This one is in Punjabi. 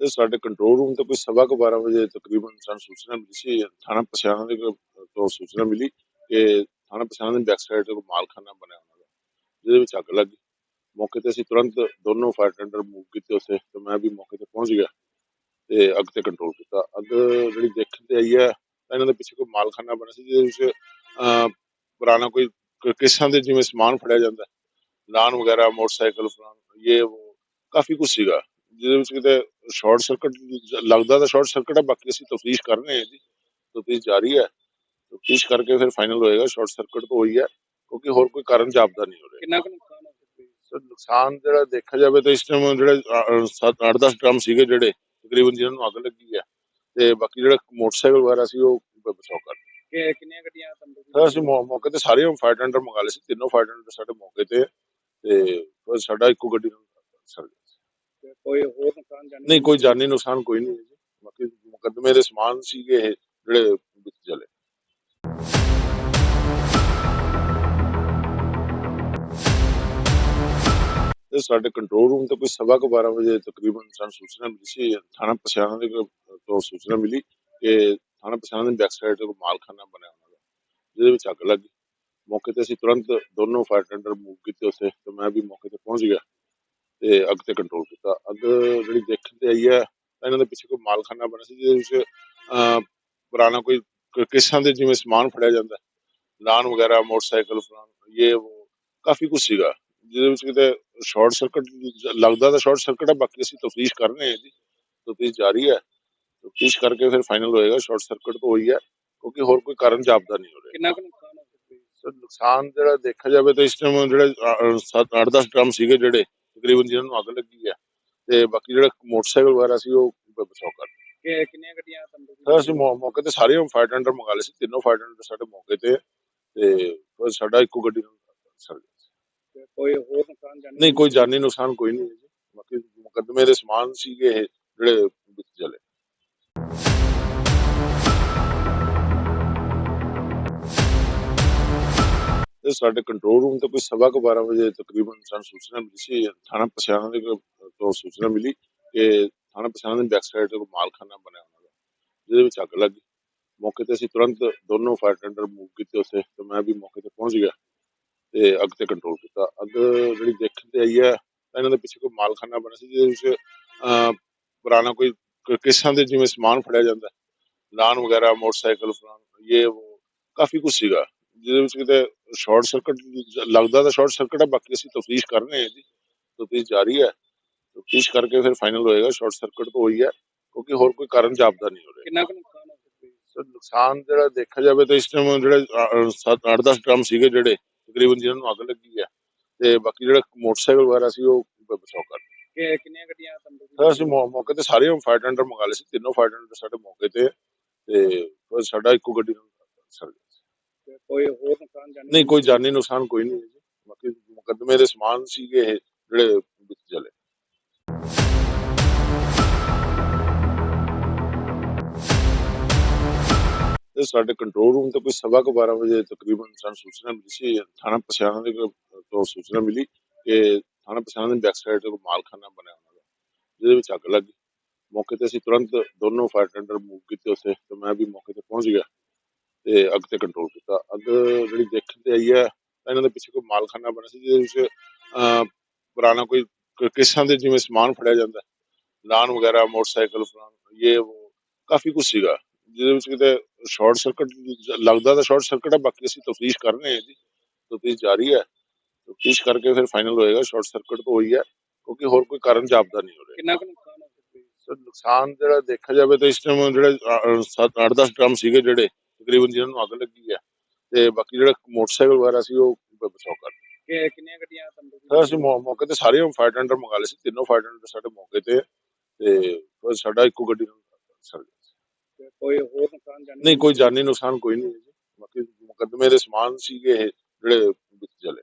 ਇਹ ਸਾਡੇ ਕੰਟਰੋਲ ਰੂਮ ਤੋਂ ਕੋਈ ਸਵਾ ਕੁ 12 ਵਜੇ ਤਕਰੀਬਨ ਸਾਨੂੰ ਸੂਚਨਾ ਮਿਲੀ ਸੀ, ਥਾਣਾ ਪਸਿਆਣਾ ਦੇ ਤੋਂ ਸੂਚਨਾ ਮਿਲੀ ਕਿ ਥਾਣਾ ਪਸਿਆਣਾ ਦੇ ਬੈਕ ਸਾਈਡ ਤੇ ਕੋਈ ਮਾਲਖਾਨਾ ਬਣਿਆ ਉਹਨਾਂ ਦਾ ਜਿਹਦੇ ਵਿੱਚ ਅੱਗ ਲੱਗੀ ਮੌਕੇ ਤੇ ਅਸੀਂ ਤੁਰੰਤ ਦੋਨੋਂ ਫਾਇਰ ਟੈਂਡਰ ਮੂਵ ਕੀਤੇ ਉੱਥੇ, ਤੇ ਮੈਂ ਵੀ ਮੌਕੇ ਤੇ ਪਹੁੰਚ ਗਿਆ ਤੇ ਅੱਗ ਤੇ ਕੰਟਰੋਲ ਕੀਤਾ। ਅੱਗ ਜਿਹੜੀ ਦੇਖਣ ਤੇ ਆਈ ਹੈ ਇਹਨਾਂ ਦੇ ਪਿੱਛੇ ਕੋਈ ਮਾਲਖਾਨਾ ਬਣਿਆ ਸੀ, ਜਿਹਦੇ ਵਿੱਚ ਪੁਰਾਣਾ ਕੋਈ ਕਿਸਾਂ ਦੇ ਜਿਵੇਂ ਸਮਾਨ ਫੜਿਆ ਜਾਂਦਾ ਲਾਨ ਵਗੈਰਾ ਮੋਟਰਸਾਈਕਲ ਫਲਾਨ ਇਹ ਉਹ ਕਾਫੀ ਕੁਝ ਸੀਗਾ। ਜਿਹਦੇ ਵਿੱਚ ਕਿਤੇ ਸ਼ਾਰਟ ਸਰਕਟ ਲੱਗਦਾ ਤਾਂ ਸ਼ਾਰਟ ਸਰਕਟ ਹੈ ਬਾਕੀ ਅਸੀਂ ਤਫਤੀਸ਼ ਕਰ ਰਹੇ ਹਾਂ ਜੀ। ਤਫਤੀਸ਼ ਜਾਰੀ ਹੈ। ਤਫਤੀਸ਼ ਕਰਕੇ ਫਿਰ ਫਾਈਨਲ ਹੋਏਗਾ ਸ਼ਾਰਟ ਸਰਕਟ ਤਾਂ ਹੋਈ ਹੈ ਕਿਉਂਕਿ ਹੋਰ ਕੋਈ ਕਾਰਨ ਜਾਪਦਾ ਨਹੀਂ ਹੋ ਰਿਹਾ ਕਿੰਨਾ ਕੁ ਨੁਕਸਾਨ ਹੋ ਸਕਦਾ ਨੁਕਸਾਨ ਜਿਹੜਾ ਦੇਖਿਆ ਜਾਵੇ ਤਾਂ ਇਸ ਟਾਈਮ ਜਿਹੜੇ 7-8-10 ਡਰਮ ਸੀਗੇ ਜਿਹੜੇ ਤਕਰੀਬਨ ਜਿਹਨਾਂ ਨੂੰ ਅੱਗ ਲੱਗੀ ਹੈ ਤੇ ਬਾਕੀ ਜਿਹੜਾ ਮੋਟਰਸਾਈਕਲ ਵਗੈਰਾ ਸੀ ਉਹ ਬਚਾਓ ਕਰ ਕਿ ਕਿੰਨੀਆਂ ਗੱਡੀਆਂ ਸਰ ਅਸੀਂ ਮੌ- ਮੌਕੇ ਤੇ ਸਾਰੇ ਫਾਇਰ ਟੈਂਡਰ ਮੰਗਾ ਲਏ ਸੀ ਤਿੰਨੋਂ ਫਾਇਰ ਟੈਂਡਰ ਸਾਡੇ ਮੌਕੇ ਤੇ ਤੇ ਫਿਰ ਸਾਡਾ ਇੱਕੋ ਗੱਡੀ ਨਾਲ ਸਰ ਕੋਈ ਹੋਰ ਨੁਕਸਾਨ ਨਹੀਂ ਕੋਈ ਜਾਨੀ ਨੁਕਸਾਨ ਕੋਈ ਨਹੀਂ ਹੈ ਜੀ। ਬਾਕੀ ਮੁਕੱਦਮੇ ਦੇ ਸਮਾਨ ਸੀਗੇ ਇਹ ਜਿਹੜੇ ਵਿੱਚ ਜਲੇ। ਇਹ ਸਾਡੇ ਕੰਟਰੋਲ ਰੂਮ ਤੋਂ ਕੋਈ ਸਵਾ ਕੁ 12 ਵਜੇ ਤਕਰੀਬਨ ਸਾਨੂੰ ਸੂਚਨਾ ਮਿਲੀ ਸੀ ਥਾਣਾ ਪਸਿਆਣਾ ਦੇ ਤੋਂ ਸੂਚਨਾ ਮਿਲੀ ਕਿ ਥਾਣਾ ਪਸਿਆਣਾ ਦੇ ਬੈਕ ਸਾਈਡ ਤੇ ਮਾਲਖਾਨਾ ਬਣਿਆ ਉਹਨਾਂ ਦਾ, ਜਿਹਦੇ ਵਿੱਚ ਅੱਗ ਲੱਗੀ। ਮੌਕੇ ਤੇ ਅਸੀਂ ਤੁਰੰਤ ਦੋਨੋਂ ਫਾਇਰ ਟੈਂਡਰ ਮੂਵ ਕੀਤੇ ਉੱਥੇ, ਤੇ ਮੈਂ ਵੀ ਮੌਕੇ ਤੇ ਪਹੁੰਚ ਗਿਆ ਤੇ ਅੱਗ ਤੇ ਕੰਟਰੋਲ ਕੀਤਾ। ਅੱਗ ਜਿਹੜੀ ਦੇਖਣ ਤੇ ਆਈ ਹੈ ਇਹਨਾਂ ਦੇ ਪਿੱਛੇ ਕੋਈ ਮਾਲਖਾਨਾ ਬਣਿਆ ਸੀ, ਜਿਹਦੇ ਵਿੱਚ ਪੁਰਾਣਾ ਕੋਈ ਕਿਸਾਂ ਦੇ ਜਿਵੇਂ ਸਮਾਨ ਫੜਿਆ ਜਾਂਦਾ ਲਾਨ ਵਗੈਰਾ, ਮੋਟਰਸਾਈਕਲ ਫਲਾਨ ਇਹ ਉਹ ਕਾਫੀ ਕੁਝ ਸੀਗਾ, ਜਿਹਦੇ ਵਿੱਚ ਕਿਤੇ ਸ਼ਾਰਟ ਸਰਕਟ ਲੱਗਦਾ ਤਾਂ ਸ਼ਾਰਟ ਸਰਕਟ ਹੈ ਬਾਕੀ ਅਸੀਂ ਤਫਤੀਸ਼ ਕਰ ਰਹੇ ਹਾਂ ਜੀ। ਤਫਤੀਸ਼ ਜਾਰੀ ਹੈ। ਤਫਤੀਸ਼ ਕਰਕੇ ਫਿਰ ਫਾਈਨਲ ਹੋਏਗਾ ਸ਼ਾਰਟ ਸਰਕਟ ਤਾਂ ਹੋਈ ਹੈ ਕਿਉਂਕਿ ਹੋਰ ਕੋਈ ਕਾਰਨ ਜਾਪਦਾ ਨਹੀਂ ਹੋ ਰਿਹਾ ਕਿੰਨਾ ਕੁ ਨੁਕਸਾਨ ਹੋ ਸਕਦਾ ਸਰ ਨੁਕਸਾਨ ਜਿਹੜਾ ਦੇਖਿਆ ਜਾਵੇ ਤਾਂ ਇਸ ਟਾਈਮ ਜਿਹੜੇ 7-8-10 ਡਰਮ ਸੀਗੇ ਜਿਹੜੇ ਤਕਰੀਬਨ ਜਿਹਨਾਂ ਨੂੰ ਅੱਗ ਲੱਗੀ ਹੈ ਤੇ ਬਾਕੀ ਜਿਹੜਾ ਮੋਟਰਸਾਈਕਲ ਵਗੈਰਾ ਸੀ ਉਹ ਬਚਾਓ ਕਰ ਕਿ ਕਿੰਨੀਆਂ ਗੱਡੀਆਂ ਤੰਦੂਰ ਅਸੀਂ ਮੌਕੇ ਤੇ ਸਾਰੇ ਫਾਇਰ ਟੈਂਡਰ ਮੰਗਾ ਲਏ ਸੀ ਤਿੰਨੋਂ ਫਾਇਰ ਟੈਂਡਰ ਸਾਡੇ ਮੌਕੇ ਤੇ ਤੇ ਸਾਡਾ ਇੱਕੋ ਗੱਡੀ ਨਾਲ ਸਰ ਕੋਈ ਹੋਰ ਨੁਕਸਾਨ ਜਾਣੀ ਨਹੀਂ ਕੋਈ ਜਾਨੀ ਨੁਕਸਾਨ ਕੋਈ ਨਹੀਂ ਬਾਕੀ ਮੁਕੱਦਮੇ ਦੇ ਸਮਾਨ ਸੀਗੇ ਜਿਹੜੇ ਵਿੱਚ ਜਲੇ ਇਹ ਸਾਡੇ ਕੰਟਰੋਲ ਰੂਮ ਤੋਂ ਕੋਈ ਸਵਾ ਕੁ 12 ਵਜੇ ਤਕਰੀਬਨ ਸਾਨੂੰ ਸੂਚਨਾ ਮਿਲੀ ਸੀ, ਥਾਣਾ ਪਸਿਆਣਾ ਦੇ ਤੋਂ ਸੂਚਨਾ ਮਿਲੀ ਕਿ ਥਾਣਾ ਪਸਿਆਣਾ ਦੇ ਬੈਕ ਸਾਈਡ ਤੇ ਕੋਈ ਮਾਲਖਾਨਾ ਬਣਿਆ ਉਹਨਾਂ ਜਿਹਦੇ ਵਿੱਚ ਅੱਗ ਲੱਗੀ ਮੌਕੇ ਤੇ ਅਸੀਂ ਤੁਰੰਤ ਦੋਨੋਂ ਫਾਇਰ ਟੈਂਡਰ ਮੂਵ ਕੀਤੇ ਉੱਥੇ, ਤੇ ਮੈਂ ਵੀ ਮੌਕੇ ਤੇ ਪਹੁੰਚ ਗਿਆ ਤੇ ਅੱਗ ਤੇ ਕੰਟਰੋਲ ਕੀਤਾ। ਅੱਗ ਜਿਹੜੀ ਦੇਖਣ ਤੇ ਆਈ ਹੈ, ਤਾਂ ਇਹਨਾਂ ਦੇ ਪਿੱਛੇ ਕੋਈ ਮਾਲਖਾਨਾ ਬਣਿਆ ਸੀ, ਜਿਹਦੇ ਵਿੱਚ ਪੁਰਾਣਾ ਕੋਈ ਕਿਸਾਂ ਦੇ ਜਿਵੇਂ ਸਮਾਨ ਫੜਿਆ ਜਾਂਦਾ, ਲਾਨ ਵਗੈਰਾ, ਮੋਟਰਸਾਈਕਲ, ਫਲਾਨ, ਇਹ ਉਹ ਕਾਫੀ ਕੁਝ ਸੀਗਾ, ਜਿਹਦੇ ਵਿੱਚ ਕਿਤੇ ਸ਼ਾਰਟ ਸਰਕਟ ਲੱਗਦਾ ਤਾਂ ਸ਼ਾਰਟ ਸਰਕਟ ਹੈ ਬਾਕੀ ਅਸੀਂ ਤਫਤੀਸ਼ ਕਰ ਰਹੇ ਹਾਂ ਜੀ। ਤਫਤੀਸ਼ ਜਾਰੀ ਹੈ। ਤਫਤੀਸ਼ ਕਰਕੇ ਫਿਰ ਫਾਈਨਲ ਹੋਏਗਾ ਸ਼ਾਰਟ ਸਰਕਟ ਤਾਂ ਹੋਈ ਹੈ ਕਿਉਂਕਿ ਹੋਰ ਕੋਈ ਕਾਰਨ ਜਾਪਦਾ ਨਹੀਂ ਹੋ ਰਿਹਾ ਕਿੰਨਾ ਕੁ ਨੁਕਸਾਨ ਹੋ ਸਕਦਾ ਸਰ ਨੁਕਸਾਨ ਜਿਹੜਾ ਦੇਖਿਆ ਜਾਵੇ ਤਾਂ ਇਸ ਟਾਈਮ ਜਿਹੜੇ 7-8-10 ਡਰਮ ਸੀਗੇ ਜਿਹੜੇ ਤਕਰੀਬਨ ਜਿਹਨਾਂ ਨੂੰ ਅੱਗ ਲੱਗੀ ਹੈ ਤੇ ਬਾਕੀ ਜਿਹੜਾ ਮੋਟਰਸਾਈਕਲ ਵਗੈਰਾ ਸੀ ਉਹ ਬਚਾਓ ਕਰ ਕਿ ਕਿੰਨੀਆਂ ਗੱਡੀਆਂ ਸਰ ਅਸੀਂ ਮੌ- ਮੌਕੇ ਤੇ ਸਾਰੇ ਫਾਇਰ ਟੈਂਡਰ ਮੰਗਾ ਲਏ ਸੀ ਤਿੰਨੋਂ ਫਾਇਰ ਟੈਂਡਰ ਸਾਡੇ ਮੌਕੇ ਤੇ ਤੇ ਸਾਡਾ ਇੱਕੋ ਗੱਡੀ ਨਾਲ ਸਰ ਕੋਈ ਹੋਰ ਨੁਕਸਾਨ ਜਾਣੀ ਨਹੀਂ ਕੋਈ ਜਾਨੀ ਨੁਕਸਾਨ ਕੋਈ ਨਹੀਂ ਹੈ ਜੀ ਬਾਕੀ ਮੁਕੱਦਮੇ ਦੇ ਸਮਾਨ ਸੀਗੇ ਇਹ ਜਿਹੜੇ ਵਿੱਚ ਜਲੇ ਇਹ ਸਾਡੇ ਕੰਟਰੋਲ ਰੂਮ ਤੋਂ ਕੋਈ ਸਵਾ ਕੁ 12 ਵਜੇ ਤਕਰੀਬਨ ਸਾਨੂੰ ਸੂਚਨਾ ਮਿਲੀ ਸੀ ਥਾਣਾ ਪਸਿਆਣਾ ਦੇ ਕੋ- ਤੋਂ ਸੂਚਨਾ ਮਿਲੀ ਕਿ ਥਾਣਾ ਪਸਿਆਣਾ ਦੇ ਬੈਕ ਸਾਈਡ ਤੇ ਕੋਈ ਮਾਲਖਾਨਾ ਬਣਿਆ ਉਹਨਾਂ ਦਾ ਜਿਹਦੇ ਵਿੱਚ ਅੱਗ ਲੱਗੀ ਮੌਕੇ ਤੇ ਅਸੀਂ ਤੁਰੰਤ ਦੋਨੋਂ ਫਾਇਰ ਟੈਂਡਰ ਮੂਵ ਕੀਤੇ ਉੱਥੇ ਤੇ ਮੈਂ ਵੀ ਮੌਕੇ ਤੇ ਪਹੁੰਚ ਗਿਆ ਤੇ ਅੱਗ ਤੇ ਕੰਟਰੋਲ ਕੀਤਾ। ਅੱਗ ਜਿਹੜੀ ਦੇਖਣ ਤੇ ਆਈ ਹੈ ਤਾਂ ਇਹਨਾਂ ਦੇ ਪਿੱਛੇ ਕੋਈ ਮਾਲਖਾਨਾ ਬਣਿਆ ਸੀ ਜਿਹਦੇ ਵਿੱਚ ਪੁਰਾਣਾ ਕੋਈ ਕਿਸਾਂ ਦੇ ਜਿਵੇਂ ਸਮਾਨ ਫੜਿਆ ਜਾਂਦਾ ਲਾਨ ਵਗੈਰਾ ਮੋਟਰਸਾਈਕਲ ਫਲਾਨ ਇਹ ਉਹ ਕਾਫੀ ਕੁਝ ਸੀਗਾ। ਜਿਹਦੇ ਵਿੱਚ ਕਿਤੇ ਸ਼ਾਰਟ ਸਰਕਟ ਲੱਗਦਾ ਤਾਂ ਸ਼ਾਰਟ ਸਰਕਟ ਹੈ ਬਾਕੀ ਅਸੀਂ ਤਫਤੀਸ਼ ਕਰ ਰਹੇ ਹਾਂ ਜੀ। ਤਫਤੀਸ਼ ਜਾਰੀ ਹੈ। ਤਫਤੀਸ਼ ਕਰਕੇ ਫਿਰ ਫਾਈਨਲ ਹੋਏਗਾ ਸ਼ਾਰਟ ਸਰਕਟ ਤਾਂ ਹੋਈ ਹੈ ਕਿਉਂਕਿ ਹੋਰ ਕੋਈ ਕਾਰਨ ਜਾਪਦਾ ਨਹੀਂ ਹੋ ਰਿਹਾ। ਕਿੰਨਾ ਕੁ ਨੁਕਸਾਨ ਹੋ ਸਕਦਾ ਸਰ ਨੁਕਸਾਨ ਜਿਹੜਾ ਦੇਖਿਆ ਜਾਵੇ ਤਾਂ ਇਸ ਟਾਈਮ ਜਿਹੜੇ 7-8-10 ਡਰਮ ਸੀਗੇ ਜਿਹੜੇ ਤਕਰੀਬਨ ਜਿਹਨਾਂ ਨੂੰ ਅੱਗ ਲੱਗੀ ਹੈ ਤੇ ਬਾਕੀ ਜਿਹੜਾ ਮੋਟਰਸਾਈਕਲ ਵਗੈਰਾ ਸੀ ਉਹ ਬਚਾਓ ਕਰ ਕਿ ਕਿੰਨੀਆਂ ਗੱਡੀਆਂ ਸਰ ਅਸੀਂ ਮੌ- ਮੌਕੇ ਤੇ ਸਾਰੇ ਫਾਇਰ ਟੈਂਡਰ ਮੰਗਾ ਲਏ ਸੀ ਤਿੰਨੋਂ ਫਾਇਰ ਟੈਂਡਰ ਸਾਡੇ ਮੌਕੇ ਤੇ ਤੇ ਫਿਰ ਸਾਡਾ ਇੱਕੋ ਗੱਡੀ ਨਾਲ ਸਰ ਕੋਈ ਹੋਰ ਨੁਕਸਾਨ ਜਾਣੀ ਨਹੀਂ ਕੋਈ ਜਾਨੀ ਨੁਕਸਾਨ ਕੋਈ ਨਹੀਂ ਹੈ ਜੀ। ਬਾਕੀ ਮੁਕੱਦਮੇ ਦੇ ਸਮਾਨ ਸੀਗੇ ਇਹ ਜਿਹੜੇ ਵਿੱਚ ਜਲੇ।